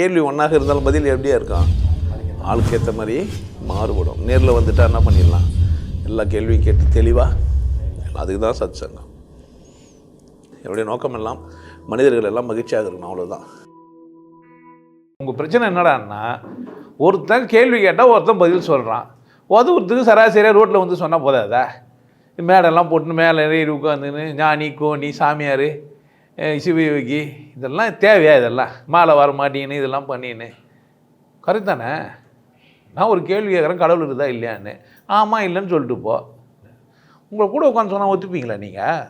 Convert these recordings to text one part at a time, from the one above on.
கேள்வி ஒன்றாக இருந்தாலும் பதில் எப்படியா இருக்கும்? ஆளுக்கு ஏற்ற மாதிரி மாறுபடும். நேரில் வந்துட்டால் என்ன பண்ணிடலாம்? எல்லா கேள்வியும் கேட்டு தெளிவாக அதுக்கு தான் சத் சங்கம் என்னுடைய நோக்கம் எல்லாம் மனிதர்கள் எல்லாம் மகிழ்ச்சியாக இருக்கணும் அவ்வளோதான் உங்கள் பிரச்சனை என்னடான்னா ஒருத்தன் கேள்வி கேட்டால் ஒருத்தன் பதில் சொல்கிறான் அது ஒருத்தருக்கு சராசரியாக ரோட்டில் வந்து சொன்னால் போதாதா? மேடெல்லாம் போட்டு மேலே ஏறி உட்காந்துன்னு ஞானி கோணி சாமியார். சிவயோகி இதெல்லாம் தேவையா இதெல்லாம்? மாலை வர மாட்டேன்னு இதெல்லாம் பண்ணின்னு கரெக்ட் தானே? நான் ஒரு கேள்வி கேட்குறேன் கடவுள் இருக்குதா இல்லையான்னு. ஆமாம் இல்லைன்னு சொல்லிட்டு போ. உங்களை கூட உட்காந்து சொன்னால் ஒத்துப்பீங்களா நீங்கள்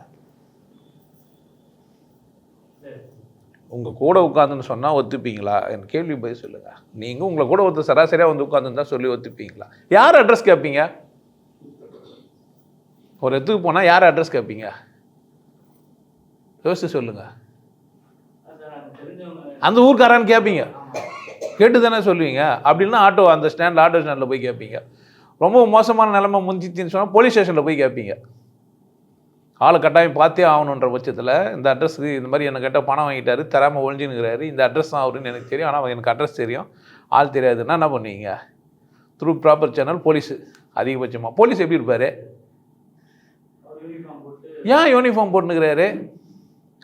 உங்கள் கூட உட்காந்துன்னு சொன்னால் ஒத்துப்பீங்களா? என் கேள்வி போய் சொல்லுங்கள் நீங்கள் உங்களை கூட ஒருத்தர் சராசரியாக வந்து உட்காந்துருந்தா சொல்லி ஒத்துப்பீங்களா? யார் அட்ரஸ் கேட்பீங்க ஒரு இடத்துக்கு போனால் யார் அட்ரஸ் கேட்பீங்க யோசிச்சு சொல்லுங்கள் அந்த ஊர்க்காரான்னு கேட்பீங்க கேட்டு தானே சொல்லுவீங்க. அப்படின்னா ஆட்டோ அந்த ஸ்டாண்ட் ஆட்டோ ஸ்டாண்டில் போய் கேட்பீங்க ரொம்ப மோசமான நிலைமை முடிஞ்சிச்சின்னு சொன்னால் போலீஸ் ஸ்டேஷனில் போய் கேட்பீங்க ஆளை கட்டாயம் பார்த்தே ஆகணுன்ற பட்சத்தில் இந்த அட்ரஸுக்கு இந்த மாதிரி எனக்கு கேட்டால் பணம் வாங்கிட்டாரு தராமல் ஒழிஞ்சுனுங்கிறாரு. இந்த அட்ரஸ் தான் அவருன்னு எனக்கு தெரியும். ஆனால் எனக்கு அட்ரஸ் தெரியும். ஆள் தெரியாதுன்னா என்ன பண்ணுவீங்க? த்ரூ ப்ராப்பர் சேனல் போலீஸு அதிகபட்சமாக போலீஸ் எப்படி இருப்பார்? ஏன் யூனிஃபார்ம் போட்டுனுக்கிறாரு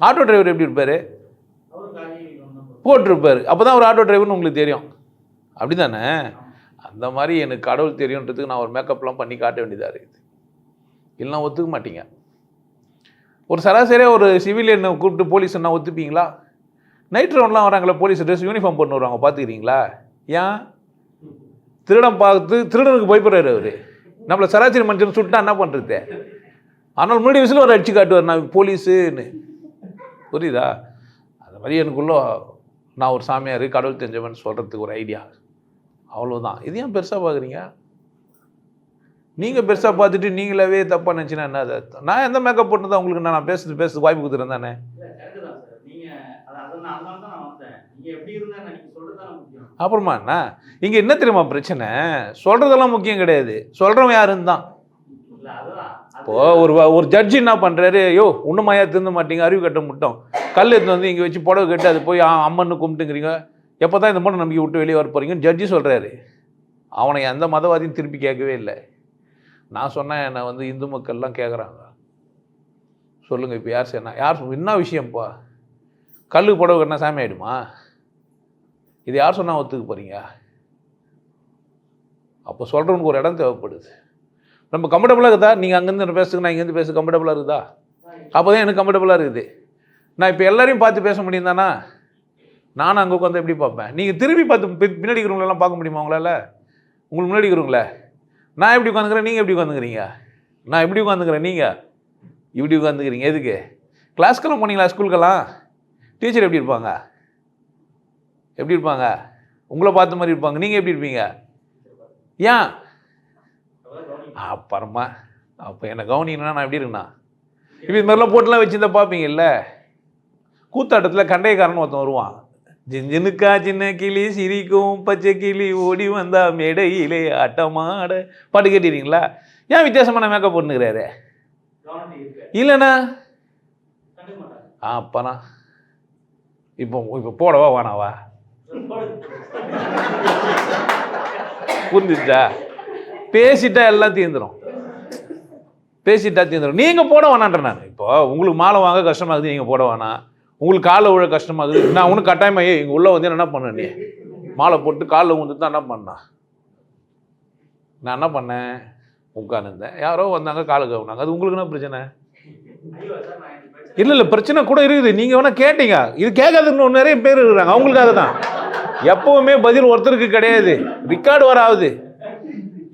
ஆட்டோ டிரைவர் எப்படி இருப்பார்? போட்டிருப்பார். அப்போ தான் ஒரு ஆட்டோ டிரைவர்னு உங்களுக்கு தெரியும். அப்படி தானே அந்த மாதிரி எனக்கு கடவுள் தெரியுன்றதுக்கு நான் ஒரு மேக்கப்லாம் பண்ணி காட்ட வேண்டியதாக இருக்குது இல்லைனா ஒத்துக்க மாட்டீங்க. ஒரு சராசரியாக ஒரு சிவிலியனை கூப்பிட்டு போலீஸ் என்ன ஒத்துப்பீங்களா? நைட் ரவுண்ட்லாம் வராங்களே போலீஸ் ட்ரெஸ் யூனிஃபார்ம் போட்டு வருவாங்க பார்த்துக்கிறீங்களா ஏன்? திருடம் பார்த்து திருடனுக்கு பயப்படுறாரு அவர். நம்மளை சராசரி மனுஷன் சுட்டா என்ன பண்ணுறது ஆனால் முன்னாடி விசில் ஒரு அடிச்சு காட்டுவார் நான் போலீஸுன்னு. புரியுதா? அந்த மாதிரி எனக்குள்ள நான் ஒரு சாமியார் கடவுள் தெரிஞ்சவன் சொல்கிறதுக்கு ஒரு ஐடியா அவ்வளோதான் இது ஏன் பெருசாக பார்க்குறீங்க நீங்கள் பெருசாக பார்த்துட்டு நீங்களாவே தப்பாக நினச்சினா என்ன அது? நான் எந்த மேக்கப் போட்டு தான் உங்களுக்கு நான் பேசுறது பேசுறது வாய்ப்பு கொடுத்துறேன் தானே? அது- அப்புறமா என்ன? இங்கே என்ன தெரியுமா பிரச்சனை? சொல்கிறதெல்லாம் முக்கியம் கிடையாது. சொல்கிறவன் யாருன்னு தான். அதுதான் ஒரு ஒரு ஜட்ஜி என்ன பண்ணுறாரு ஐயோ உண்மையா திருந்த மாட்டீங்க அறிவு கட்ட முட்டோம். கல் எடுத்து வந்து இங்கே வச்சு புடவை கட்டி அது போய் அம்மன்னு கும்பிட்டுங்கிறீங்க. எப்போ தான் இந்த மூட நம்பிக்கை விட்டு வெளியே வர போகிறீங்கன்னு ஜட்ஜி சொல்கிறாரு அவனை எந்த மதவாதியும் திருப்பி கேட்கவே இல்லை. நான் சொன்னேன் என்னை வந்து இந்து மக்கள்லாம் கேட்குறாங்க சொல்லுங்கள் இப்போ யார் செய்யணும் யார் சொல்~ என்ன விஷயம்ப்பா கல் புடவை கட்டினா சாமி ஆயிடுமா? இது யார் சொன்னால் ஒத்துக்க போகிறீங்க அப்போ சொல்கிறவனுக்கு ஒரு இடம் தேவைப்படுது. நம்ம கம்ஃபர்டபுளாக இருக்குதா? நீங்கள் அங்கேருந்து பேசுங்க நான் இங்கேருந்து பேச கம்ஃபர்டபுளாக இருக்குதா? அப்போ தான் எனக்கு கம்ஃபர்டபுளாக இருக்குது. நான் இப்போ எல்லாரையும் பார்த்து பேச முடியும் தானா நானும் அங்கே உட்காந்து எப்படி பார்ப்பேன்? நீங்கள் திரும்பி பார்த்து பின்னாடி இருக்கிறவங்களெல்லாம் பார்க்க முடியுமா உங்களால்? உங்களுக்கு முன்னாடி இருக்கிறவங்களே? நான் எப்படி உட்காந்துக்கிறேன் நீங்கள் எப்படி உட்காந்துக்கிறீங்க நான் எப்படி உட்காந்துக்கிறேன் நீங்கள் இப்படி உட்காந்துக்கிறீங்க எதுக்கு? கிளாஸ்க்கெல்லாம் போனீங்களா ஸ்கூலுக்கெல்லாம் டீச்சர் எப்படி இருப்பாங்க? எப்படி இருப்பாங்க? உங்களை பார்த்த மாதிரி இருப்பாங்க. நீங்கள் எப்படி இருப்பீங்க? ஏன்? அப்புறமா அப்போ என்னை கவனிக்கணும்னா நான் எப்படி இருக்கேண்ணா இப்போ இது மாதிரிலாம் போட்டுலாம் வச்சுருந்தா பார்ப்பீங்கல்ல கூத்தாட்டத்தில் கண்டையக்காரன் ஒருத்தன் வருவான். ஜிஞ்சினுக்கா சின்ன கிளி சிரிக்கும் பச்சை கிளி ஓடி வந்தா மேடையிலே ஆட்டமாட. பாட்டு கேட்டிருக்கீங்களா? ஏன் வித்தியாசமான மேக்கப் போட்டுக்கிறாரு இல்லைண்ணா. ஆ அப்பனா. இப்போ இப்போ போடவா வானாவா புரிஞ்சுச்சா? பேசிட்டா எல்லாம் தீர்ந்துடும் பேசிட்டா தீர்ந்துடும் நீங்கள் போட வேணான்ற நான். இப்போ உங்களுக்கு மாலை வாங்க கஷ்டமாகுது நீங்கள் போட வேணாம். உங்களுக்கு காலை விழ கஷ்டமாகுது. நான் ஒன்றும் கட்டாயமாக இங்கே உள்ள வந்து என்ன பண்ண நீ? மாலை போட்டு காலில் வந்து தான் என்ன பண்ணா? நான் என்ன பண்ணேன்? உட்காந்துருந்தேன் யாரோ வந்தாங்க காலை கவுனாங்க. அது உங்களுக்கு என்ன பிரச்சனை? இல்லை இல்லை பிரச்சனை கூட இருக்குது. நீங்கள் வேணால் கேட்டீங்க. இது கேட்காதுன்னு நிறைய பேர் இருக்கிறாங்க. அவங்களுக்காக தான். எப்பவுமே பதில் ஒருத்தருக்கு கிடையாது. ரிக்கார்டு வராது.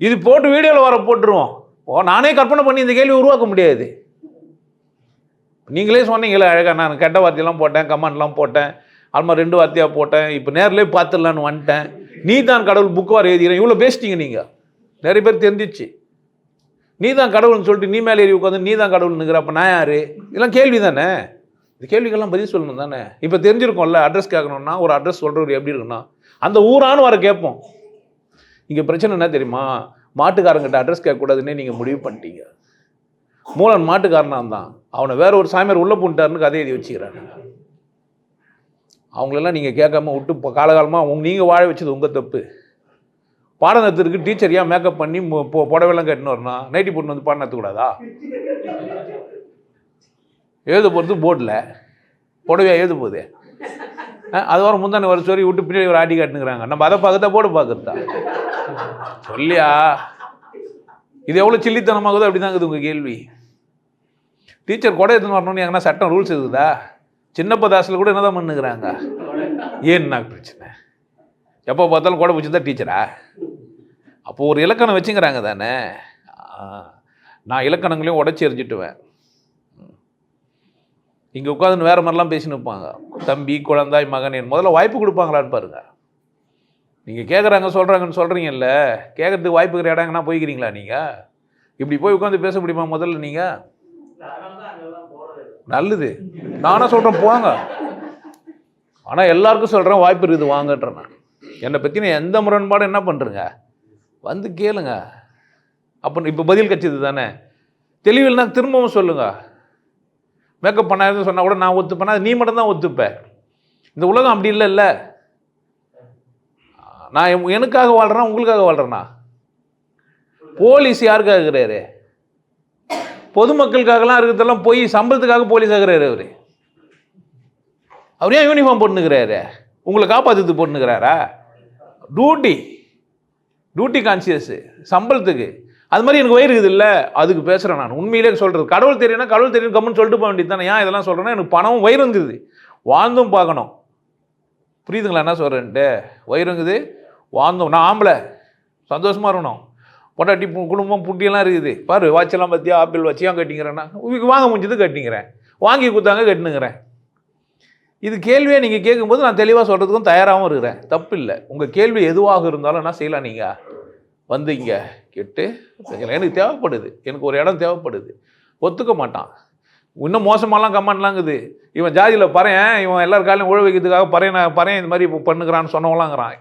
இது போட்டு வீடியோவில் வர போட்டுருவோம். ஓ நானே கற்பனை பண்ணி இந்த கேள்வி உருவாக்க முடியாது. நீங்களே சொன்னீங்களே அழகாக நான் கெட்ட வார்த்தையெல்லாம் போட்டேன் கமெண்ட்லாம் போட்டேன் அதுமாதிரி ரெண்டு வார்த்தையாக போட்டேன் இப்போ நேரிலே பார்த்துடலான்னு வந்துட்டேன். நீ தான் கடவுள் புக் வார எழுதிக்கிறேன் இவ்வளோ பேசிட்டீங்க நீங்கள் நிறைய பேர் தெரிஞ்சிச்சு. நீ தான் கடவுள்னு சொல்லிட்டு நீ மேலே ஏறி உட்காந்து நீ தான் கடவுள்னுங்கிற அப்போ நான் யார்? இதெல்லாம் கேள்வி தானே? இந்த கேள்விக்கெல்லாம் பதில் சொல்லணும் தானே? இப்போ தெரிஞ்சிருக்கோம்ல அட்ரஸ் கேட்கணும்னா ஒரு அட்ரஸ் சொல்கிறவர் எப்படி இருக்குன்னா அந்த ஊரான்னு வர கேட்போம். இங்கே பிரச்சனை என்ன தெரியுமா? மாட்டுக்காரங்கிட்ட அட்ரஸ் கேட்கக்கூடாதுன்னே நீங்கள் முடிவு பண்ணிட்டீங்க. மூலன் மாட்டுக்காரனாக தான். அவனை வேற ஒரு சாமியார் உள்ளே பூண்டாருன்னு கதை எழுதி வச்சுக்கிறாங்க அவங்களெல்லாம் நீங்கள் கேட்காம விட்டு இப்போ காலகாலமாக உங்க நீங்கள் வாழ வச்சது உங்கள் தப்பு. பாடநத்துக்கு டீச்சர் ஏன் மேக்கப் பண்ணி மு- பொ- புடவைலாம் வரணும் நைட்டி போட்டு வந்து பாடநத்துக்கூடாதா எழுத போகிறது போர்டில் புடவையாக எழுத போகுது அது வர முந்தான வர சொல்லி விட்டு பின்னாடி ஒரு ஆட்டி காட்டுங்கிறாங்க. நம்ம அதை பார்க்கறதா போட பார்க்குறதா? சொல்லியா? இது எவ்வளோ சில்லித்தனமாகுதோ அப்படி தாங்குது உங்கள் கேள்வி. டீச்சர் கொடை எடுத்துன்னு வரணும்னு எங்கன்னா சட்டம் ரூல்ஸ் இருக்குதா? சின்னப்ப தாசில் கூட என்னதான் பண்ணுகிறாங்க? ஏன்னா பிரச்சனை. எப்போ பார்த்தாலும் கொடை பிடிச்சிருந்தா டீச்சரா அப்போது ஒரு இலக்கணம் வச்சுங்கிறாங்க தானே? நான் இலக்கணங்களையும் உடச்சி எறிஞ்சிட்டுவேன். இங்கே உட்காந்து வேறு மாதிரிலாம் பேசின்னு இருப்பாங்க. தம்பி குழந்தாய் மகன் என் முதல்ல வாய்ப்பு கொடுப்பாங்களான்னு பாருங்கள் நீங்கள் கேட்குறாங்க சொல்கிறாங்கன்னு சொல்கிறீங்கல்ல கேட்குறதுக்கு வாய்ப்பு இருக்கிற இடங்கன்னா போய்க்கிறீங்களா நீங்கள் இப்படி போய் உட்காந்து பேச முடியுமா முதல்ல நீங்கள் நல்லது. நானும் சொல்கிறேன் போங்க. ஆனால் எல்லாருக்கும் சொல்கிறேன் வாய்ப்பு இருக்குது வாங்கன்றேன் நான். என்னை பற்றின எந்த முரண்பாடும் என்ன பண்ணுறேங்க வந்து கேளுங்க. அப்போ இப்போ பதில் கட்சிது தானே. தெளிவில்னா திரும்பவும் சொல்லுங்கள் மேக்கப் பண்ணாதுன்னு சொன்னால் கூட நான் ஒத்துப்பேன். அது நீ மட்டும்தான் ஒத்துப்பேன் இந்த உலகம் அப்படி இல்லைல்ல. நான் எம்- எனக்காக வாழ்கிறேன் உங்களுக்காக வாழ்கிறேன்னா போலீஸ் யாருக்காக இருக்கிறாரு? பொதுமக்களுக்காகலாம் இருக்கிறதெல்லாம் போய் சம்பளத்துக்காக போலீஸ் ஆகிறாரு அவர். அவர் ஏன் யூனிஃபார்ம் போட்டுனுக்கிறாரு உங்களை காப்பாற்றுறது போட்டுனுக்கிறாரா டியூட்டி டியூட்டி கான்சியஸு சம்பளத்துக்கு. அது மாதிரி எனக்கு வயிறு இருக்குது இல்லை அதுக்கு பேசுகிறேன் நான். உண்மையிலே சொல்கிறது கடவுள் தெரியும்னா கடவுள் தெரியும் கம்முன்னு சொல்லிட்டு போக வேண்டியது தானே. ஏன் இதெல்லாம் சொல்கிறேன்னா எனக்கு பணமும் வயிறுங்குது வாழ்ந்தும் பார்க்கணும். புரியுதுங்களா என்ன சொல்கிறேன்ட்டு வயிறுங்குது வாழ்ந்தோம். நான் ஆம்பளை. சந்தோஷமாக இருக்கணும். பொட்டாட்டி குடும்பம் புட்டியெல்லாம் இருக்குது. பாரு வாட்செல்லாம் பார்த்தியா ஆப்பிள் வச்சு கட்டிங்கிறேன்னா உங்களுக்கு வாங்க முடிஞ்சது கட்டிங்கிறேன் வாங்கி கொடுத்தாங்க கட்டினுங்கிறேன். இது கேள்வியை நீங்கள் கேட்கும்போது நான் தெளிவாக சொல்கிறதுக்கும் தயாராகவும் இருக்கிறேன். தப்பு இல்லை. உங்கள் கேள்வி எதுவாக இருந்தாலும் என்ன செய்யலாம் நீங்கள் வந்து இங்கே கேட்டு எனக்கு தேவைப்படுது. எனக்கு ஒரு இடம் தேவைப்படுது. ஒத்துக்க மாட்டான். இன்னும் மோசமாலாம் கமெண்ட்லாங்குது இவன் ஜாதியில் பறையன் இவன் எல்லார் காலையும் உழ வைக்கிறதுக்காக பறையன் பறையன் இந்த மாதிரி இப்போ சொன்னவங்களாங்கிறான்.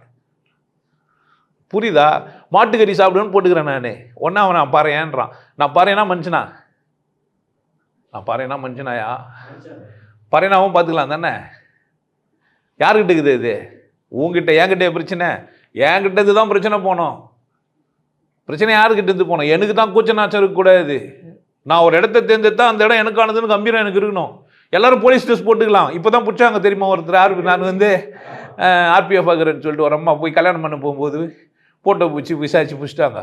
புரியுதா? மாட்டுக்கறி சாப்பிடுன்னு போட்டுக்கிறேன் நான். ஒன்றா அவன் நான் பறையன்றான். நான் பறையனா மனுஷனா? நான் பறையனா மனுஷனாயா? பாறையனாவும் பார்த்துக்கலாம் தானே? யாருக்கிட்ட இருக்குது இது? உங்ககிட்ட என்கிட்ட பிரச்சனை? என்கிட்ட தான் பிரச்சனை போனோம் பிரச்சனை யாருக்கிட்ட இருந்து போனோம் எனக்கு தான் கூச்ச நாச்சம் இருக்கக்கூடாது. நான் ஒரு இடத்த தேர்ந்தெடுத்தா அந்த இடம் எனக்கானதுன்னு கம்பீரம் எனக்கு இருக்கணும். எல்லாரும் போலீஸ் ட்ரெஸ் போட்டுக்கலாம். இப்போ தான் பிடிச்சாங்க தெரியுமா ஒருத்தர்? ஆர்பி நான் வந்து ஆர்பிஎஃப் ஆகிறேன்னு சொல்லிட்டு ஒரு அம்மா போய் கல்யாணம் பண்ண போகும்போது போட்டோ பிடிச்சி விசாரிச்சு பிடிச்சிட்டாங்க.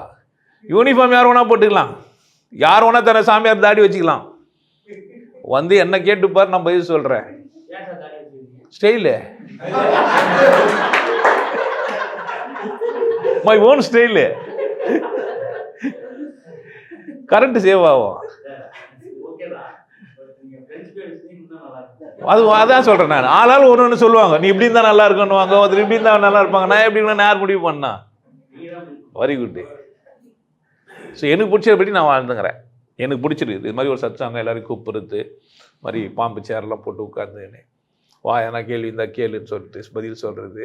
யூனிஃபார்ம் யார் வேணால் போட்டுக்கலாம். யார் வேணால் தர சாமியார் தாடி வச்சுக்கலாம். வந்து என்ன கேட்டுப்பார் நான் பதில் சொல்கிறேன் style style my own style current save ஆகும். அது அதான் சொல்கிறேன் நான். ஆளால் ஒன்று ஒன்று சொல்லுவாங்க. நீ இப்படி இருந்தால் நல்லா இருக்கணுவாங்க ஒருத்தர் இப்படி இருந்தால் நல்லா இருப்பாங்க. நான் எப்படி இருக்கணும் யார் முடிவு பண்ணா? வெரி குட் ஸோ எனக்கு பிடிச்சபடி நான் வாழ்ந்துங்கிறேன். எனக்கு பிடிச்சிருக்குது. இது மாதிரி ஒரு சத்சாங்க எல்லோரும் கூப்பிடுறது இது மாதிரி பாம்பு சேர்லாம் போட்டு உட்காந்துன்னு வா ஏன்னா கேள்வி இருந்தால் கேளுன்னு சொல்லிட்டு பதில் சொல்கிறது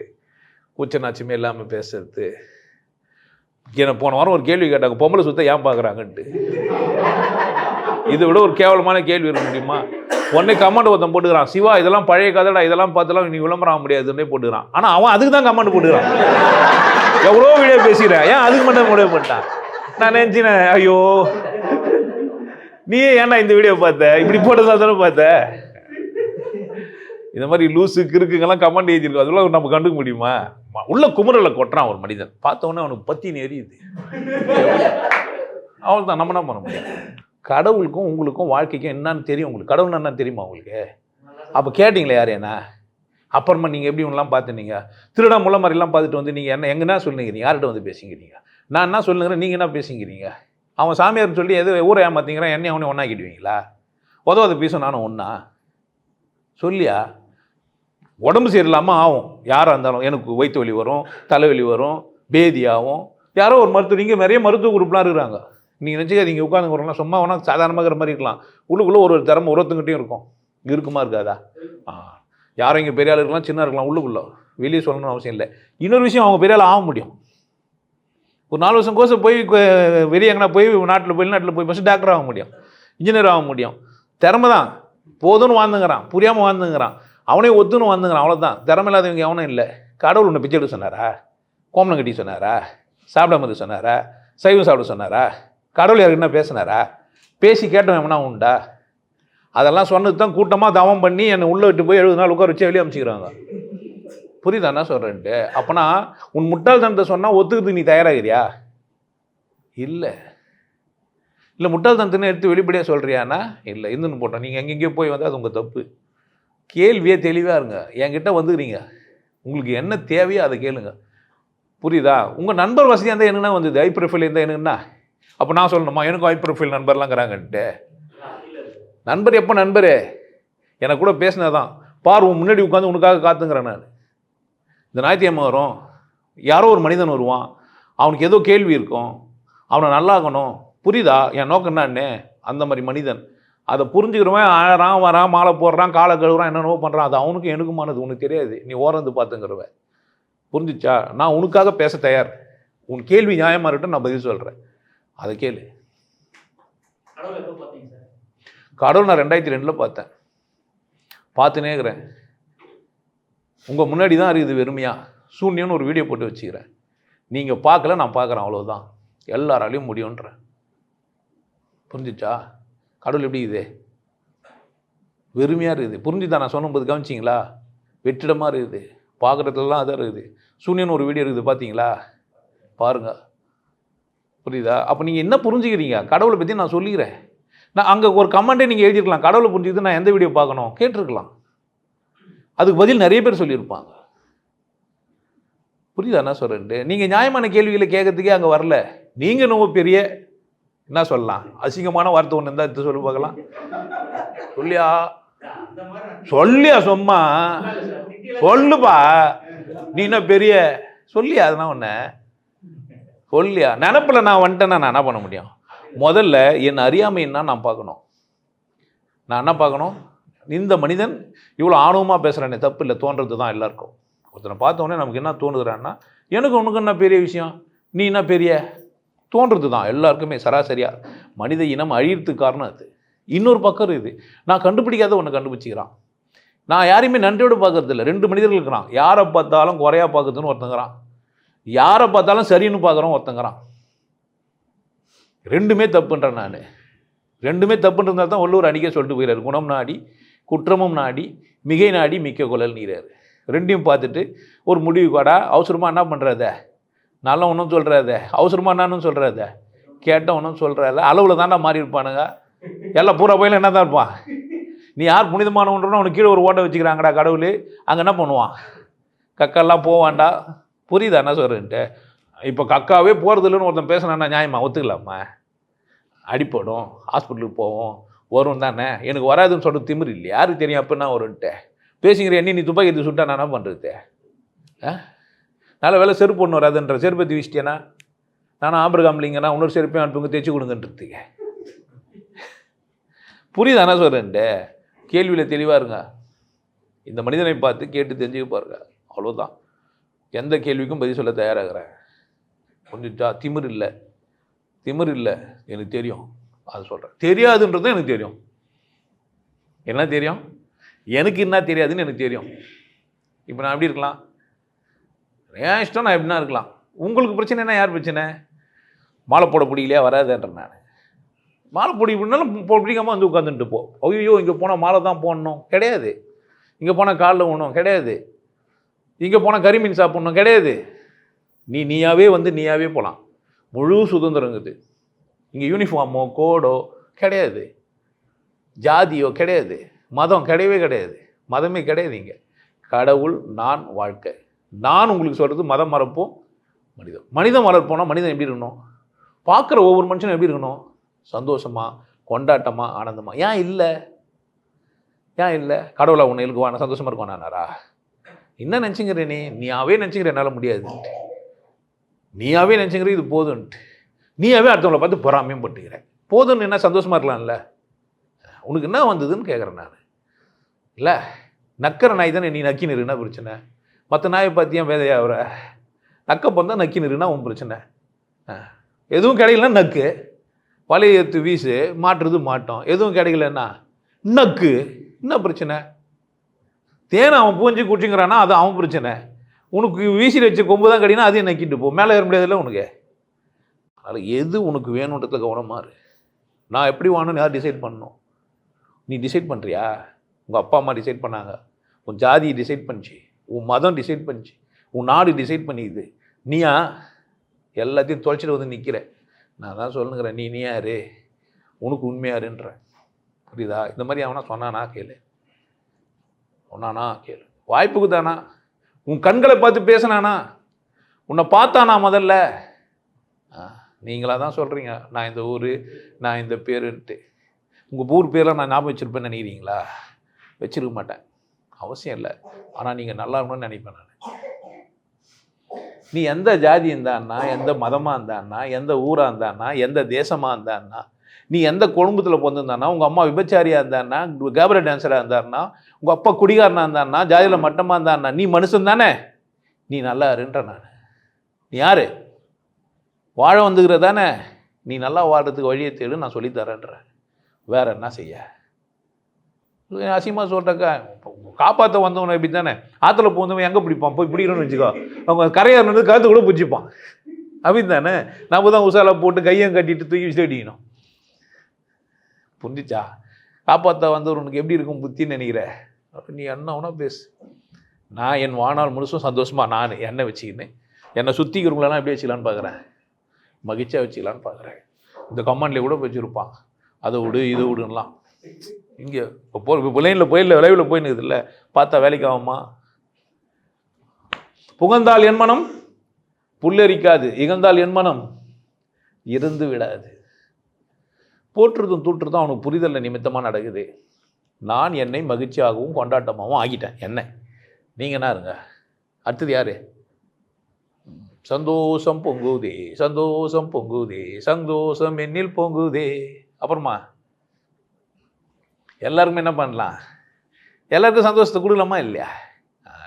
கூச்சநாச்சுமே இல்லாமல் பேசுறது. எனக்கு போன வாரம் ஒரு கேள்வி கேட்டாங்க பொம்பளை சுத்த ஏன் பார்க்குறாங்கன்ட்டு இதை விட ஒரு கேவலமான கேள்வி இருக்க முடியுமா உடனே கமெண்ட் ஒருத்தன் போட்டுக்கிறான் சிவா இதெல்லாம் பழைய கதைடா இதெல்லாம் பார்த்துலாம் நீ விளம்பரம் ஆக முடியாதுன்னே போட்டுக்கிறான். ஆனால் அவன் அதுக்கு தான் கமெண்ட் போட்டுக்கிறான். எவ்வளோ வீடியோ பேசிக்கிறேன்? ஏன் அதுக்கு மட்டும் முடிவு பண்ணிட்டான்? நான் நினச்சினேன் ஐயோ. நீயே ஏன்டா இந்த வீடியோ பார்த்த? இப்படி போட்டதா தானே பார்த்த? இந்த மாதிரி லூசு கிறுக்குங்கெல்லாம் கமெண்ட் எழுதியிருக்கோம். அதெல்லாம் நம்ம கண்டுக்க முடியுமா? உள்ள குமுறலை கொட்டுறான் ஒரு மனிதன். பார்த்தவொன்னே அவனுக்கு பத்தி நெறியுது அவள் தான் நம்ம என்ன பண்ண முடியும்? கடவுளுக்கும் உங்களுக்கும் வாழ்க்கைக்கும் என்னன்னு தெரியும் உங்களுக்கு. கடவுள் என்னன்னு தெரியுமா உங்களுக்கு? அப்போ கேட்டிங்களே யார் என்ன? அப்புறமா நீங்கள் எப்படி ஒன்றலாம் பார்த்துனீங்க? திருடா முள்ள மாதிரிலாம் பார்த்துட்டு வந்து நீங்கள் என்ன எங்கன்னா சொல்லுங்கிறீங்க யார்கிட்ட வந்து பேசிக்கிறீங்க நான் என்ன சொல்லுங்கிறேன் நீங்கள் என்ன பேசிக்கிறீங்க அவன் சாமியார்னு சொல்லி எது ஊரை ஏமாத்திங்கிறான் என்னை அவனையும் ஒன்றாக்கிடுவீங்களா உதவாத பேசும் நானும் ஒன்றா சொல்லியா? உடம்பு சரியில்லாமல் ஆகும். யாராக இருந்தாலும் எனக்கு வயிற்று வலி வரும் தலைவலி வரும் பேதி ஆகும். யாரோ ஒரு மருத்துவ நீங்கள் நிறைய மருத்துவ குரூப்லாம் இருக்கிறாங்க. நீங்கள் நினச்சிக்காதீங்க வரலாம் சும்மா வேணால் சாதாரணமாக இருக்கிற மாதிரி இருக்கலாம். உள்ளுக்குள்ளே ஒரு ஒரு திறமை உரத்துக்கிட்டேயும் இருக்கும். இருக்குமா இருக்காதா? ஆ. யாரும் இங்கே பெரிய ஆள் இருக்கலாம் சின்ன இருக்கலாம் உள்ளுக்குள்ளே. வெளியே சொல்லணும்னு அவசியம் இல்லை. இன்னொரு விஷயம் அவங்க பெரிய ஆள் ஆக முடியும். ஒரு நாலு வருஷம் கோர்ஸ் போய் வெளியே எங்கன்னா போய் நாட்டில் வெளிநாட்டில் போய் ஃபஸ்ட்டு டாக்டர் ஆக முடியும். இன்ஜினியர் ஆக முடியும். திறமை தான். போதும்னு வாழ்ந்துங்கிறான். புரியாமல் வாழ்ந்துங்கிறான். அவனே ஒத்துன்னு வாழ்ந்துங்கிறான். அவ்வளோதான் திறமையில்லாதவங்க அவனும் இல்லை. கடவுள் ஒன்று பிச்சை எடுக்க சொன்னாரா? கோமலம் கட்டி சொன்னாரா? சாப்பிடாம இருக்க சொன்னாரா? சைவம் சாப்பிட சொன்னாரா? கடவுள் யாருக்குன்னா பேசினாரா? பேசி கேட்டவன் எவனா உண்டா? அதெல்லாம் சொன்னது தான் கூட்டமாக தவம் பண்ணி என்னை உள்ளே விட்டு போய் எழுபது நாள் உட்கார வச்சு வெளியே அமைச்சிக்கிறாங்க. புரியுதா என்ன சொல்கிறேன்ட்டு அப்போனா உன் முட்டாள்தனத்தை சொன்னால் ஒத்துக்கிறதுக்கு நீ தயாராகிறியா? இல்லை. இல்லை முட்டாள்தனத்தின்னு எடுத்து வெளிப்படையாக சொல்கிறியானா இல்லை இருந்துன்னு போட்டோம். நீங்கள் எங்கெங்கேயோ போய் வந்தால் அது உங்கள் தப்பு. கேள்வியே தெளிவாக இருங்க. என்கிட்ட வந்துக்கிறீங்க. உங்களுக்கு என்ன தேவையோ அதை கேளுங்க. புரியுதா? உங்கள் நண்பர் வசதியாக இருந்தால் என்னென்னா வந்தது? ஐ ப்ரொஃபைல் இருந்தால் என்னன்னா அப்போ நான் சொல்லணுமா? எனக்கும் ஐ ப்ரொஃபைல் நண்பர்லாங்கிறாங்கன்ட்டு நண்பர் எப்போ நண்பர்? எனக்கு கூட பேசினதான் பார் உன் முன்னாடி உட்காந்து உனக்காக காத்துங்கிறேன் நான். இந்த ஞாயிற்றுக்கிழமை வரும். யாரோ ஒரு மனிதன் வருவான். அவனுக்கு ஏதோ கேள்வி இருக்கும். அவனை நல்லாகணும் புரியுதா? என் நோக்கம் என்னன்னு அந்த மாதிரி மனிதன். அதை புரிஞ்சுக்கிறவன் ஆறான் வரான் மாலை போடுறான் காலை கழுவுறான் என்னென்னவோ பண்ணுறான் அது அவனுக்கும் எனக்குமானது உனக்கு தெரியாது. நீ ஓரந்து பார்த்துங்கிறவ புரிஞ்சுச்சா? நான் உனக்காக பேச தயார். உன் கேள்வி நியாயமாக இருக்கட்டும் நான் பதில் சொல்கிறேன் அதை கேளு. கடவுள் நான் ரெண்டாயிரத்தி ரெண்டில் பார்த்தேன். பார்த்துனே இருக்கிறேன். உங்கள் முன்னாடி தான் இருக்குது வெறுமையாக சூன்யம்னு ஒரு வீடியோ போட்டு வச்சுக்கிறேன். நீங்கள் பார்க்கல நான் பார்க்குறேன் அவ்வளோதான் எல்லாராலையும் முடியுன்றேன் புரிஞ்சுச்சா? கடவுள் எப்படி இது வெறுமையாக இருக்குது. புரிஞ்சுதா? நான் சொன்னபோது கவனிச்சிங்களா? வெற்றிடமாக இருக்குது. பார்க்குறதுலாம் அதான் இருக்குது. சூன்யன் ஒரு வீடியோ இருக்குது பார்த்தீங்களா? பாருங்கள் புரியுதா? அப்போ நீங்கள் என்ன புரிஞ்சுக்கிறீங்க? கடவுளை பற்றி நான் சொல்லிக்கிறேன். நான் அங்கே ஒரு கமெண்ட்டே நீங்கள் எழுதிருக்கலாம் கடவுளை புரிஞ்சுக்கிட்டு நான் எந்த வீடியோ பார்க்கணும்? கேட்டிருக்கலாம். அதுக்கு பதில் நிறைய பேர் சொல்லியிருப்பாங்க. புரியுதா என்ன சொல்கிறேன்ட்டு நீங்கள் நியாயமான கேள்விகளை கேட்கறதுக்கே அங்கே வரல. நீங்கள் ரொம்ப பெரிய என்ன சொல்லலாம் அசிங்கமான வார்த்தை ஒன்று இருந்தால் எடுத்து சொல்லி பார்க்கலாம். சொல்லியா? சொல்லியா சும்மா? சொல்லுப்பா. நீ என்ன பெரிய சொல்லியா அதுனா ஒன்று சொல்லியா? நினப்பில் நான் வந்துட்டேன்னா நான் என்ன பண்ண முடியும்? முதல்ல என் அறியாமைன்னா நான் பார்க்கணும். நான் என்ன பார்க்கணும்? இந்த மனிதன் இவ்வளோ ஆணவமாக பேசுகிறானே தப்பு இல்லை தோன்றது தான் எல்லாருக்கும். ஒருத்தனை பார்த்த உடனே நமக்கு என்ன தோணுதுறான்னா எனக்கு உனக்கு என்ன பெரிய விஷயம்? நீ என்ன பெரிய? தோன்றது தான் எல்லாருக்குமே சராசரியாக மனித இனம் அழியறதுக்கு காரணம் அது. இன்னொரு பக்கம் இருக்குது. நான் கண்டுபிடிக்காத ஒன்று கண்டுபிடிச்சிக்கிறான். நான் யாரையுமே நன்றியோடு பார்க்கறதில்ல ரெண்டு மனிதர்கள் இருக்கிறான். யாரை பார்த்தாலும் குறையா பார்க்கறதுன்னு ஒருத்தங்கிறான் யாரை பார்த்தாலும் சரின்னு பார்க்குறோம் ஒருத்தங்கிறான் ரெண்டுமே தப்புன்றேன் நான். ரெண்டுமே தப்புன்றதுனால தான் உள்ளூர் அடிக்க சொல்லிட்டு போயிறாரு. குணம் நாடி குற்றமும் நாடி மிகை நாடி மிக்க குழல் நீராரு. ரெண்டையும் பார்த்துட்டு ஒரு முடிவு காடா அவசரமாக என்ன பண்ணுறத நல்ல ஒன்றும் சொல்கிறாத அவசரமாக என்னன்னு சொல்கிறாத கேட்ட ஒன்றும் சொல்கிறாத அளவில் தாண்டா மாறி இருப்பானுங்க. எல்லாம் பூரா போயில என்ன தான் இருப்பான்? நீ யார் புனிதமானவன்றனோ அவனுக்கு கீழே ஒரு ஓட்டை வச்சுக்கிறாங்கடா கடவுள். அங்கே என்ன பண்ணுவான்? கக்கெல்லாம் போவான்டா. புரியுதா என்ன சொல்கிறேன்ட்டு இப்போ கக்காவே போகிறது இல்லைன்னு ஒருத்தன் பேசினா நியாயமா? ஒத்துக்கலாமா? அடிப்படும் ஹாஸ்பிட்டலுக்கு போவோம். வரும் தானே? எனக்கு வராதுன்னு சொல்கிற திமிரு இல்லை யாருக்கு தெரியும் அப்போ நான் வரும்ன்ட்டு பேசிக்கிற எண்ணி நீ துப்பாக்கி எடுத்து சுட்டா நான் என்ன பண்ணுறது ஆ? நல்ல வேலை செருப்பு ஒன்று வராதுன்ற. செருப்பு எடுத்து வீசிட்டேனா? நானும் ஆம்பரகாம்லிங்கன்னா இன்னொரு செருப்பையும் அனுப்புங்க தைச்சு கொடுங்கன்றதுக்கு. புரியுதா என்ன சொல்கிறேன்ட்டு கேள்வியில் தெளிவாக இருங்க. இந்த மனிதனை பார்த்து கேட்டு தெரிஞ்சுக்க பாருங்க. அவ்வளோதான் எந்த கேள்விக்கும் பதில் சொல்ல தயாராகிறேன். புரிஞ்சுச்சா திமிர் இல்லை. திமிர் இல்லை. எனக்கு தெரியும். அது சொல்கிறேன் தெரியாதுன்றது எனக்கு தெரியும். என்ன தெரியும்? எனக்கு என்ன தெரியாதுன்னு எனக்கு தெரியும். இப்போ நான் எப்படி இருக்கலாம்? என் இஷ்டம் நான் எப்படின்னா இருக்கலாம். உங்களுக்கு பிரச்சனைனா யார் பிரச்சனை? மாலை போட பிடிக்கலையா? வராதுன்றேன் நான். மாலை பிடிக்கணும்னாலும் பிடிக்காமல் வந்து உட்காந்துட்டு போ. ஐயோ இங்கே போனால் மாலை தான் போடணும். கிடையாது. இங்கே போனால் காலில் ஒன்றும் கிடையாது. இங்கே போனால் கறிமீன் சாப்பிட்ணும். கிடையாது. நீ நீயாவே வந்து நீயாவே போகலாம் முழு சுதந்திரங்குது இங்கே யூனிஃபார்மோ கோடோ கிடையாது. ஜாதியோ கிடையாது. மதம் கிடையவே கிடையாது. மதமே கிடையாது இங்கே. கடவுள் நான் வாழ்க்கை. நான் உங்களுக்கு சொல்கிறது மதம் மறப்போம் மனிதம். மனிதம் வளர்ப்போனா மனிதன் எப்படி இருக்கணும்? பார்க்குற ஒவ்வொரு மனுஷனும் எப்படி இருக்கணும்? சந்தோஷமா கொண்டாட்டமாக ஆனந்தமாக ஏன் இல்லை? ஏன் இல்லை? கடவுளை உன்னை இருக்குவான சந்தோஷமா இருக்குவானாரா என்ன நினச்சிங்கிற நீ? நீயாவே நினச்சிக்கிற என்னால் முடியாது. நீயாவே நினச்சிங்கிற இது போதுன்ட்டு. நீயாவே அடுத்தவங்களை பார்த்து பொறாமையும் பட்டுக்கிற போதும்னு என்ன சந்தோஷமாக இருக்கலாம்ல? உனக்கு என்ன வந்ததுன்னு கேட்குறேன் நான். இல்லை நக்கிற நாய் தானே நீ நக்கி நிறுனா பிரச்சனை. மற்ற நாயை பார்த்தியா அவரை நக்க பிறந்தால் நக்கி நிறுனா உன் பிரச்சனை. எதுவும் கிடைக்கலன்னா நக்கு. வலையை எடுத்து வீசு மாட்டுறது மாட்டோம். எதுவும் கிடைக்கலன்னா நக்கு. என்ன பிரச்சனை? தேனை அவன் பூஞ்சி குடிச்சுங்கிறான்னா அது அவன் பிரச்சனை. உனக்கு வீசியில் வச்ச கொம்பு தான் கடினா அதையும் நக்கிட்டு போ? மேலே ஏற முடியாதுல்ல உனக்கு? அதனால் எது உனக்கு வேணுன்றதுல கவனமாக இரு. நான் எப்படி வாங்கணும்னு யார் டிசைட் பண்ணணும்? நீ டிசைட் பண்ணுறியா உங்கள் அப்பா அம்மா டிசைட் பண்ணாங்க. உன் ஜாதி டிசைட் பண்ணிச்சு. உன் மதம் டிசைட் பண்ணிச்சு. உன் நாடு டிசைட் பண்ணிக்குது. நீயா? எல்லாத்தையும் தொலைச்சிட்டு வந்து நிற்கிற நான் தான் சொல்லுங்கிறேன். நீ நீ யாரு உனக்கு உண்மையாருன்ற புரியுதா? இந்த மாதிரி அவனா சொன்னானா கேளு. சொன்னானா கேளு. வாய்ப்புக்கு தானா? உன் கண்களை பார்த்து பேசினானா? உன்னை பார்த்தானா முதல்ல. நீங்களாக தான் சொல்கிறீங்க நான் இந்த ஊர் நான் இந்த பேருன்ட்டு. உங்கள் ஊர் பேரெலாம் நான் ஞாபகம் வச்சுருப்பேன்னு நினைக்கிறீங்களா? வச்சிருக்க மாட்டேன். அவசியம் இல்லை. ஆனால் நீங்கள் நல்லா இருக்கணும்னு நினைப்பேன் நான். நீ எந்த ஜாதி இருந்தான்னா எந்த மதமாக இருந்தான்னா எந்த ஊராக இருந்தான்னா எந்த தேசமாக இருந்தான்னா நீ எந்த குடும்பத்தில் பிறந்திருந்தானா உங்கள் அம்மா விபச்சாரியாக இருந்தாருன்னா கேபரா டான்ஸராக இருந்தாருன்னா உங்கள் அப்பா குடிகாரனாக இருந்தான்னா ஜாதியில் மட்டமாக இருந்தாருன்னா நீ மனுஷன் தானே? நீ நல்லா இருன்ற நான். நீ யார்? வாழ வந்துக்கிற தானே? நீ நல்லா வாழ்றதுக்கு வழியை தேடு நான் சொல்லித்தரேன்றேன் வேற என்ன செய்ய? அசிங்கமாக சொல்கிறக்கா காப்பாற்ற வந்தவனை இப்படி தானே? ஆற்றுல போந்தவன் எங்கே பிடிப்பான்? போய் பிடிக்கணும்னு வச்சுக்கோ. அவங்க கரையார் வந்து கழுத்து கூட பிடிச்சிப்பான். அப்படி தானே? நம்ம தான் உசாலா போட்டு கையும் கட்டிட்டு தூக்கி விசில் அடிக்கணும். புரிஞ்சிச்சா? காப்பாற்ற வந்தவர் உனக்கு எப்படி இருக்கும் புத்தின்னு நினைக்கிற? நீ என்ன வேணா பேசு. நான் என் வாழ்நாள் முழுசும் சந்தோஷமாக நான் என்னை வச்சுக்கின்னு என்னை சுற்றிக்கிறவங்களெல்லாம் எப்படி வச்சுக்கலான்னு பார்க்குறேன் மகிழ்ச்சியாக வச்சுக்கலான்னு பார்க்குறேன் இந்த கமாண்ட்லேயே கூட வச்சுருப்பான். அதை விடு இது விடுன்னலாம். இங்கே இப்போ போ இப்போ லைனில் போயிடல விளைவில் போயின்னு இல்லை பார்த்தா வேலைக்கு ஆகுமா? புகழ்ந்தால் என் மனம் புல்லரிக்காது இகழ்ந்தால் என் மனம் இருந்து விடாது. போற்றுறதும் தூற்றுறதும் அவனுக்கு புரிதலில் நிமித்தமாக நடக்குது. நான் என்னை மகிழ்ச்சியாகவும் கொண்டாட்டமாகவும் ஆகிட்டேன் என்ன. நீங்கள் என்ன இருங்க. அடுத்தது யார்? சந்தோஷம் பொங்குதே சந்தோஷம் பொங்குதே சந்தோஷம் என்னில் பொங்குதே. அப்புறமா? எல்லாருக்கும் என்ன பண்ணலாம்? எல்லாருக்கும் சந்தோஷத்தை கொடுக்கலாமா இல்லையா?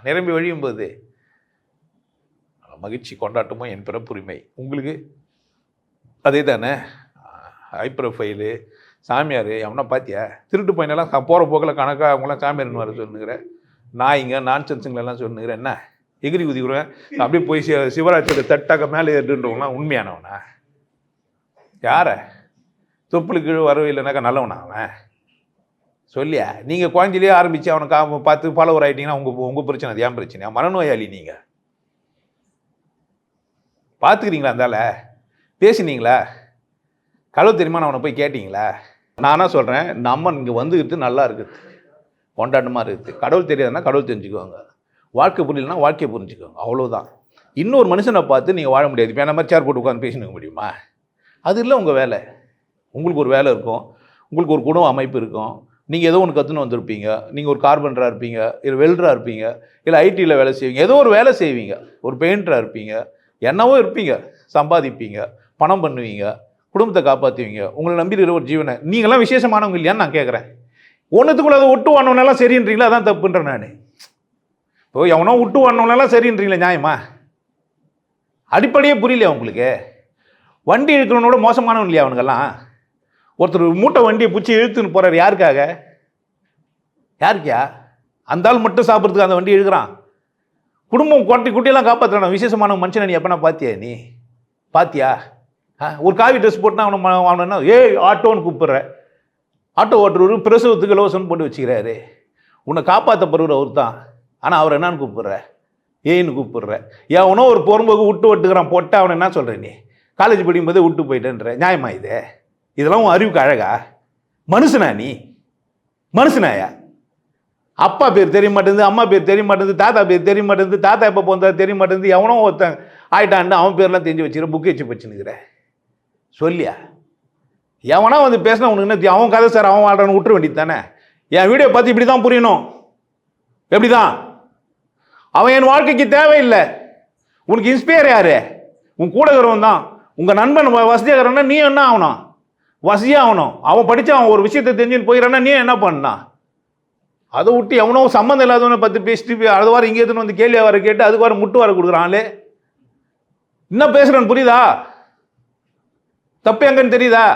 நிரம்பி வழியும் போது. மகிழ்ச்சி கொண்டாட்டமோ என் பிறப்புரிமை. உங்களுக்கு? அதே தானே ஹை ப்ரொஃபைலு சாமியார் எவனா பார்த்தியா திருட்டு பையனெல்லாம் போகிற போக்கில் கணக்காக அவங்களாம் சாமியார்னு வர சொல்லுங்கிறேன் நாய்ங்க நான் சென்ஸுங்களெல்லாம் சொல்லுங்கிறேன் என்ன? எகிரி குதிக்கிறேன் அப்படியே போய் சிவ சிவராத்திரி தட்டாக்க மேலே ஏறுன்றவங்களாம் உண்மையானவனா? யார? தொப்புளு கீழே வரவே இல்லைனாக்கா நல்லவனா அவன்? சொல்லியா? நீங்கள் குழந்தையிலே ஆரம்பித்து அவனை கா பார்த்து ஃபாலோவர் ஆகிட்டீங்கன்னா உங்கள் உங்கள் பிரச்சனை அது ஏன் பிரச்சனை? மனநோயாளி நீங்கள் பார்த்துக்கிறீங்களா அந்தால பேசினீங்களா? கழுவு தெரியுமா அவனை போய் கேட்டிங்களா? நானா சொல்கிறேன் நம்ம இங்கே வந்துக்கிட்டு நல்லா இருக்குது. கொண்டாட்டமாக இருக்குது. கடவுள் தெரியாதுன்னா கடவுள் தெரிஞ்சுக்குவாங்க. வாழ்க்கை புரியலன்னா வாழ்க்கையை புரிஞ்சுக்குவாங்க. அவ்வளோதான் இன்னொரு மனுஷனை பார்த்து நீங்கள் வாழ முடியாது. இப்போ என்ன மாதிரி சேர் போட்டு உட்காந்து பேசினுக்க முடியுமா? அது இல்லை உங்கள் வேலை. உங்களுக்கு ஒரு வேலை இருக்கும். உங்களுக்கு ஒரு குடும்ப அமைப்பு இருக்கும். நீங்கள் ஏதோ ஒன்று கற்றுன்னு வந்திருப்பீங்க. நீங்கள் ஒரு கார்பெண்டராக இருப்பீங்க. இல்லை வெல்டராக இருப்பீங்க. இல்லை ஐடியில் வேலை செய்வீங்க. ஏதோ ஒரு வேலை செய்வீங்க. ஒரு பெயிண்டராக இருப்பீங்க. என்னவோ இருப்பீங்க. சம்பாதிப்பீங்க. பணம் பண்ணுவீங்க. குடும்பத்தை காப்பாற்றுவீங்க உங்களை நம்பியிருக்கிற ஒரு ஜீவனை. நீங்களாம் விசேஷமானவங்க இல்லையான்னு நான் கேட்குறேன். ஒன்றுத்துக்குள்ள அதை விட்டு வானவனெல்லாம் சரின்றீங்களா? அதான் தப்புன்றேன் நான். இப்போ எவனோ விட்டு வானவனெல்லாம் சரின்றீங்களா நியாயமா? அடிப்படையே புரியலையா உங்களுக்கு? வண்டி இழுக்கிறவனோட மோசமானவன் இல்லையா அவனுங்கெல்லாம்? ஒருத்தர் மூட்டை வண்டியை பிடிச்சி இழுத்துன்னு போகிறார் யாருக்காக? யாருக்கியா? அந்த ஆள் மட்டும் சாப்பிட்றதுக்கு அந்த வண்டி இழுக்கிறான். குடும்பம் குட்டி குட்டியெல்லாம் காப்பாற்றுறான் விசேஷமான மனுஷனை நீ எப்போனா பார்த்தியா நீ? பாத்தியா? ஒரு காவி ட்ரெஸ் போட்டுனா அவனை ம- அவனை ஏய் ஆட்டோன்னு கூப்பிட்ற. ஆட்டோ ஓட்டுறவர் பிரசவத்துக்கு இலவசம்னு போட்டு வச்சுக்கிறாரு. உன்னை காப்பாற்றப்படுற அவர் தான் ஆனால் அவர் என்னன்னு கூப்பிட்ற? ஏன்னு கூப்பிட்ற? எவனோ ஒரு பொறும்போக்கு விட்டு விட்டுக்கிறான் போட்டு அவனை என்ன சொல்கிற நீ? காலேஜ் படிக்கும்போதே விட்டு போயிட்டேன்ற. நியாயமா இது? இதெல்லாம் உன் அறிவுக்கு அழகா? மனுஷனா நீ? மனுஷனாயா? அப்பா பேர் தெரிய மாட்டேங்குது அம்மா பேர் தெரிய மாட்டேங்குது தாத்தா பேர் தெரிய மாட்டேங்குது தாத்தா எப்போ போந்தா தெரிய மாட்டேங்குது எவனோ ஒருத்தன் ஆயிட்டான்னு அவன் பேர்லாம் தெரிஞ்சு வச்சுக்கிறேன் புக்கு வச்சு வச்சுன்னுக்கிற சொல்லியா? எவனா வந்து பேசினா உனக்கு என்ன அவன் கதை சார் அவன் வாழ்றான்னு விட்டுற வேண்டியது தானே? என் வீடியோ பார்த்து இப்படி தான் புரியணும். எப்படி தான் அவன் என் வாழ்க்கைக்கு தேவையில்லை. உனக்கு இன்ஸ்பயர் யாரு? உன் கூட இருக்கிறவன் தான். உங்கள் நண்பன் வசதியாக வசதியாகிறன்னா நீ என்ன ஆகணும்? வசதியாக ஆகணும் அவன் படித்து அவன் ஒரு விஷயத்தை தெரிஞ்சுன்னு போயிடறான்னா நீ என்ன பண்ணா அதை விட்டு எவனோ சம்மந்தம் இல்லாதவனை பற்றி பேசிட்டு அது வாரம் இங்கே எதுன்னு வந்து கேள்வி வர கேட்டு அதுக்கு வர முட்டு வர கொடுக்குறான் என்ன பேசுகிறேன்னு புரியுதா? தப்பு எங்கன்னு தெரியுதா?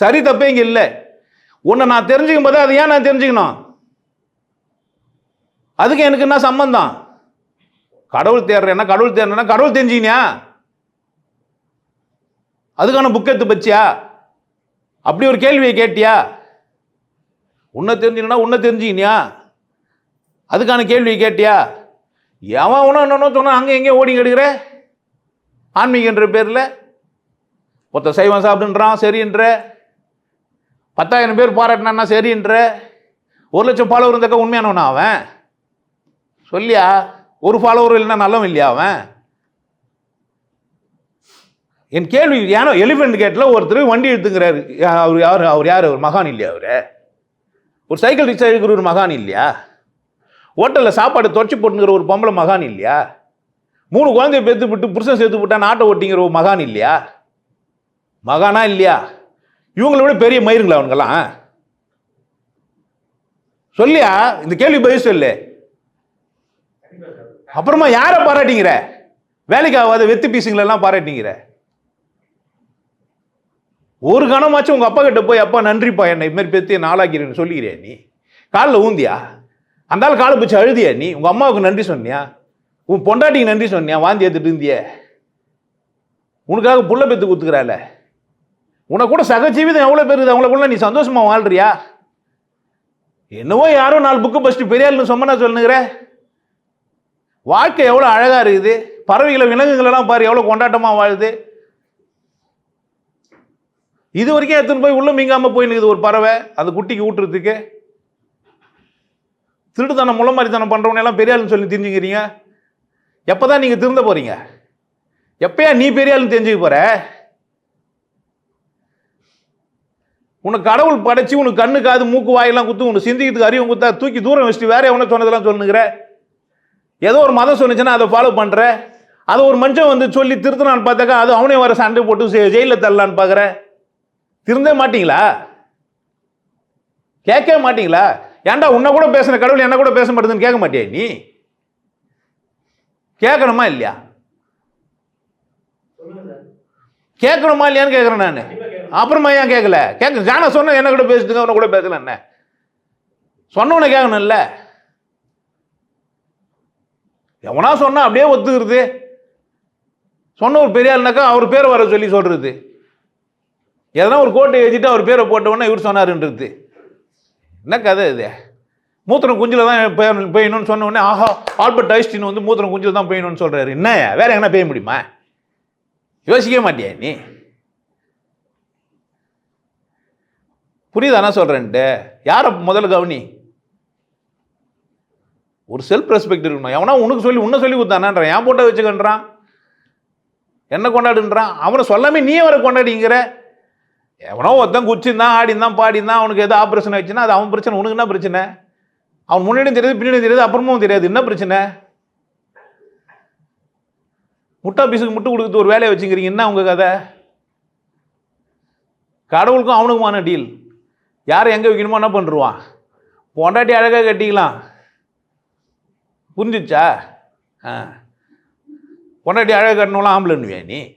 சரி தப்பே இங்கே இல்லை. உன்னை நான் தெரிஞ்சுக்கும் போது அதை ஏன் நான் தெரிஞ்சுக்கணும்? அதுக்கு எனக்கு என்ன சம்பந்தம்? கடவுள் தேடுறேன்னா கடவுள் தேடுறேன்னா கடவுள் தெரிஞ்சினியா அதுக்கான புக் எடுத்து பச்சியா அப்படி ஒரு கேள்வியை கேட்டியா? உன்னை தெரிஞ்சுனா உன்னை தெரிஞ்சுக்கினியா? அதுக்கான கேள்வியை கேட்டியா? எவன் உன என்னன்னு சொன்னால் அங்கே எங்கேயும் ஓடி எடுக்கிற ஆன்மீகன்ற பேரில்? ஒருத்த சைவம் சாப்பிடுன்றான் சரின்ற. பத்தாயிரம் பேர் பாராட்டினான்னா சரின்ற. ஒரு லட்சம் ஃபாலோவர் இருந்தக்க உண்மையானவனா அவன்? சொல்லியா? ஒரு ஃபாலோவர் இல்லைன்னா நல்லவன் இல்லையா அவன்? என் கேள்வி ஏன்னா எலிஃபென்ட் கேட்டில் ஒருத்தர் வண்டி எடுத்துங்கிறாரு அவர் யார்? அவர் யார்? அவர் மகான் இல்லையா அவர்? ஒரு சைக்கிள் ரிக்ஷா எடுக்கிற ஒரு மகான் இல்லையா? ஹோட்டலில் சாப்பாடு தொடச்சி போட்டுங்கிற ஒரு பொம்பளை மகான் இல்லையா? மூணு குழந்தைய பேத்து விட்டு புருஷன் சேர்த்து விட்டா நாட்டை ஓட்டிங்கிற ஒரு மகான் இல்லையா? மகானா இல்லையா? இவங்களை விட பெரிய மயிருங்களா அவனுங்கெல்லாம் சொல்லியா? இந்த கேள்வி பதில் சொல்லு. அப்புறமா யாரை பாராட்டிங்கிற? வேலைக்கு ஆகாத வெத்து பீசுங்களெல்லாம் பாராட்டிங்கிற? ஒரு கணமாச்சும் உங்கள் அப்பா கிட்ட போய் அப்பா நன்றிப்பா என்னை இது மாதிரி நாளாக்கிறேன்னு சொல்லிக்கிறியா நீ. காலில் ஊந்தியா? அந்தாலும் காலை பிடிச்சி அழுதியா நீ? உங்கள் அம்மாவுக்கு நன்றி சொன்னியா? உன் பொண்டாட்டிக்கு நன்றி சொன்னியா? வாந்தி ஏற்றுட்டு இருந்தியே? உனக்காக புள்ள பெத்து குத்துக்கிறால உனக்கு கூட சகஜீவிதம் எவ்வளோ பேர் இருக்குது அவங்கள நீ சந்தோஷமா வாழ்றியா? என்னவோ யாரோ நாலு புக்கு ஃபஸ்ட்டு பெரியாள்னு சொன்னா சொல்லுங்கிற வாழ்க்கை எவ்வளோ அழகா இருக்குது. பறவைகளை விலங்குகளெல்லாம் பாரு எவ்வளோ கொண்டாட்டமாக வாழுது. இது வரைக்கும் எடுத்துன்னு போய் உள்ள மீங்காம போய் நிற்குது ஒரு பறவை. அந்த குட்டிக்கு ஊட்டுறதுக்கு. திருட்டுத்தனம் முள்ள மாதிரித்தனம் பண்றவங்க எல்லாம் சொல்லி தெரிஞ்சுக்கிறீங்க. எப்பதான் நீங்கள் திருந்த போகிறீங்க எப்பயா நீ பெரிய ஆளுன்னு தெரிஞ்சுக்க போகிற உனக்கு கடவுள் படைச்சு உனக்கு கண்ணு காது மூக்கு வாயெல்லாம் குத்து உனக்கு சிந்திக்கிறதுக்கு அறிவு குத்தா தூக்கி தூரம் வச்சுட்டு வேற எவனை சொன்னதெல்லாம் சொல்லுங்கிற. ஏதோ ஒரு மதம் சொன்னுச்சுன்னா அதை ஃபாலோ பண்ற. அதை ஒரு மனுஷன் வந்து சொல்லி திருத்தனான்னு பார்த்தாக்கா அது அவனே வர சண்டை போட்டு ஜெயில்ல தள்ளலான்னு பார்க்குற. திருந்தே மாட்டீங்களா? கேட்கவே மாட்டீங்களா? ஏன்டா உன்னை கூட பேசுன கடவுள் என்ன கூட பேச மாட்டேதுன்னு கேட்க மாட்டியா நீ? கேட்கணுமா இல்லையா? கேட்கணுமா இல்லையான்னு கேட்குறேன் நான். அப்புறமா ஏன் கேட்கல கேட்க ஜான சொன்ன என்ன கூட பேசுதுங்க அவனை கூட பேசல என்ன? சொன்னவனை கேட்கணும்ல எவனா சொன்னா அப்படியே ஒத்துக்கிறது. சொன்ன ஒரு பெரிய ஆள்னாக்கா அவர் பேரை வர சொல்லி சொல்றது. எதனா ஒரு கோட்டை எழுதிட்டு அவர் பேரை போட்டவொடனே இவர் சொன்னாருன்றது. என்ன கதை இது? மூத்திரம் குஞ்சில் தான் பெய்யணும்னு சொன்னோடனே ஆஹா ஆல்பர்ட் ஐஸ்டின் வந்து மூத்திரம் குஞ்சில் தான் பெய்யணும்னு சொல்கிறாரு என்ன வேற எங்கன்னா பெய்ய முடியுமா? யோசிக்கவே மாட்டியா நீ? புரியுதானா சொல்கிறேன்ட்டு யாரை முதல்ல கவனி? ஒரு செல்ஃப் ரெஸ்பெக்ட் இருக்கணும். எவனா உனக்கு சொல்லி உன்னை சொல்லி கொடுத்தானான்றான். என் போட்டோ வச்சுக்கன்றான். என்ன கொண்டாடுன்றான். அவனை சொல்லாமே நீ அவரை கொண்டாடிங்கிற. எவனோ ஒருத்தன் குச்சிருந்தான் ஆடிந்தான் பாடிந்தான் அவனுக்கு எதோ ஆப்ரேஷன் ஆச்சுன்னா அது அவன் பிரச்சனை. உனக்கு என்ன பிரச்சனை? அவன் முன்னாடியும் தெரியாது பின்னாடியும் தெரியாது அப்புறமும் தெரியாது. என்ன பிரச்சனை? முட்டா பீஸுக்கு முட்டு கொடுக்குறது ஒரு வேலையை வச்சுக்கிறீங்க என்ன உங்கள் கதை? கடவுளுக்கும் அவனுக்குமான டீல் யார் எங்கே வைக்கணுமோ என்ன பண்ணுருவான் பொண்டாட்டி அழகாக கட்டிக்கலாம். புரிஞ்சிச்சா? ஆ. பொண்டாட்டி அழகாக கட்டணும்லாம் ஆம்பளைன்னுவியா நீ?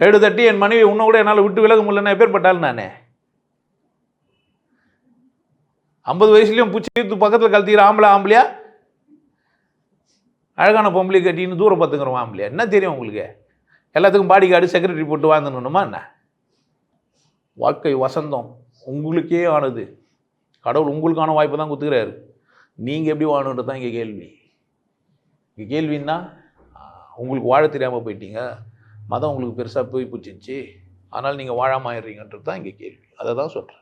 கேடு தட்டி என் மனைவி உன்னை கூட என்னால் விட்டு விலக முடியலன்னு எப்பேற்பட்டாலும் நானே? ஐம்பது வயசுலேயும் பூச்சி பக்கத்தில் கழுத்திக்கிற ஆம்பளை ஆம்பளையா? அழகான பொம்பளை கட்டின்னு தூரம் பார்த்துக்கிறோம் ஆம்பளையா? என்ன தெரியும் உங்களுக்கு? எல்லாத்துக்கும் பாடி கார்டு செக்ரட்டரி போட்டு வாழ்ந்துடணுமா என்ன? வாழ்க்கை வசந்தம் உங்களுக்கே ஆனது. கடவுள் உங்களுக்கான வாய்ப்பை தான் கொடுத்துக்கிறாரு நீங்கள் எப்படி வாழணுன்றது தான் இங்கே கேள்வி. இங்கே கேள்வின்னா உங்களுக்கு வாழ தெரியாமல் போயிட்டீங்க. மதம் உங்களுக்கு பெருசாக போய் பிடிச்சிருச்சு அதனால் நீங்கள் வாழாம ஆயிடுறீங்கன்றது தான் இங்கே கேள்வி. அதை தான் சொல்கிறேன்